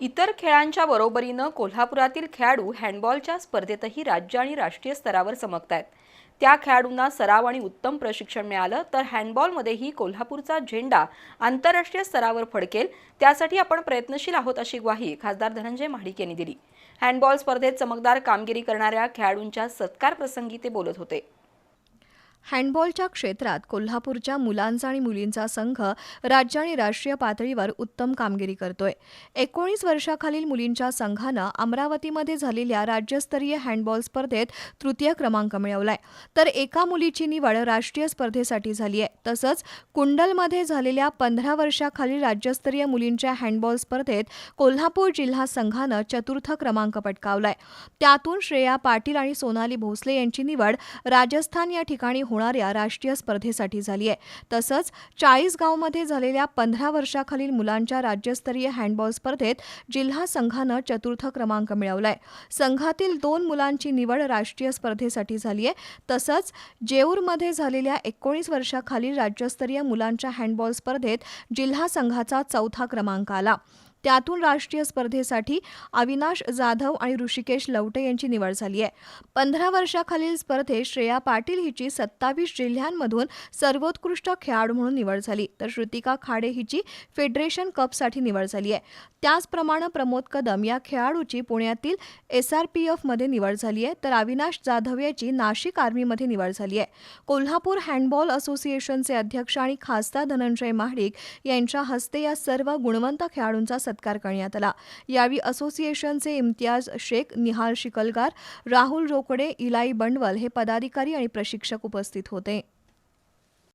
इतर खेळांच्या बरोबरीनं कोल्हापुरातील खेळाडू हँडबॉलच्या स्पर्धेतही राज्य आणि राष्ट्रीय स्तरावर चमकत आहेत त्या खेळाडूंना सराव आणि उत्तम प्रशिक्षण मिळालं तर हँडबॉलमध्येही कोल्हापूरचा झेंडा आंतरराष्ट्रीय स्तरावर फडकेल त्यासाठी आपण प्रयत्नशील आहोत अशी ग्वाही खासदार धनंजय महाडिक यांनी दिली. हँडबॉल स्पर्धेत चमकदार कामगिरी करणाऱ्या खेळाडूंच्या सत्कार प्रसंगी ते बोलत होते. हँडबॉलच्या क्षेत्रात कोल्हापूरच्या मुलांचा आणि मुलींचा संघ राज्य आणि राष्ट्रीय पातळीवर उत्तम कामगिरी करतोय. एकोणीस वर्षाखालील मुलींच्या संघानं अमरावतीमध्ये झालेल्या राज्यस्तरीय हँडबॉल स्पर्धेत तृतीय क्रमांक मिळवलाय. तर एका मुलीची निवड राष्ट्रीय स्पर्धेसाठी झाली आहे तसंच कुंडलमध्ये झालेल्या पंधरा वर्षाखालील राज्यस्तरीय मुलींच्या हँडबॉल स्पर्धेत कोल्हापूर जिल्हा संघानं चतुर्थ क्रमांक पटकावलाय. त्यातून श्रेया पाटील आणि सोनाली भोसले यांची निवड राजस्थान या ठिकाणी होणाऱ्या राष्ट्रीय स्पर्धेसाठी झाली आहे. तसंच चाळीसगावमध्ये झालेल्या पंधरा वर्षाखालील मुलांच्या राज्यस्तरीय हँडबॉल स्पर्धेत जिल्हा संघानं चतुर्थ क्रमांक मिळवलाय. संघातील दोन मुलांची निवड राष्ट्रीय स्पर्धेसाठी झाली आहे. तसंच जेऊरमध्ये झालेल्या एकोणीस वर्षाखालील राज्यस्तरीय मुलांच्या हँडबॉल स्पर्धेत जिल्हा संघाचा चौथा क्रमांक आला. त्यातून राष्ट्रीय स्पर्धेसाठी अविनाश जाधव आणि ऋषिकेश लवटे यांची निवड झाली आहे. पंधरा वर्षाखालील स्पर्धेत श्रेया पाटील हिची सत्तावीस जिल्ह्यांमधून सर्वोत्कृष्ट खेळाडू म्हणून निवड झाली. तर श्रुतिका खाडे हिची फेडरेशन कपसाठी निवड झाली आहे. त्याचप्रमाणे प्रमोद कदम या खेळाडूची पुण्यातील एस आर पी एफमध्ये निवड झाली आहे. तर अविनाश जाधव याची नाशिक आर्मीमध्ये निवड झाली आहे. कोल्हापूर हँडबॉल असोसिएशनचे अध्यक्ष आणि खासदार धनंजय महाडिक यांच्या हस्ते या सर्व गुणवंत खेळाडूंचा सत्कार करण्यात आला. यावेळी असोसिएशनचे इम्तियाज शेख निहाल शिकलगार राहुल रोकडे इलाई बंडवल हे पदाधिकारी आणि प्रशिक्षक उपस्थित होते.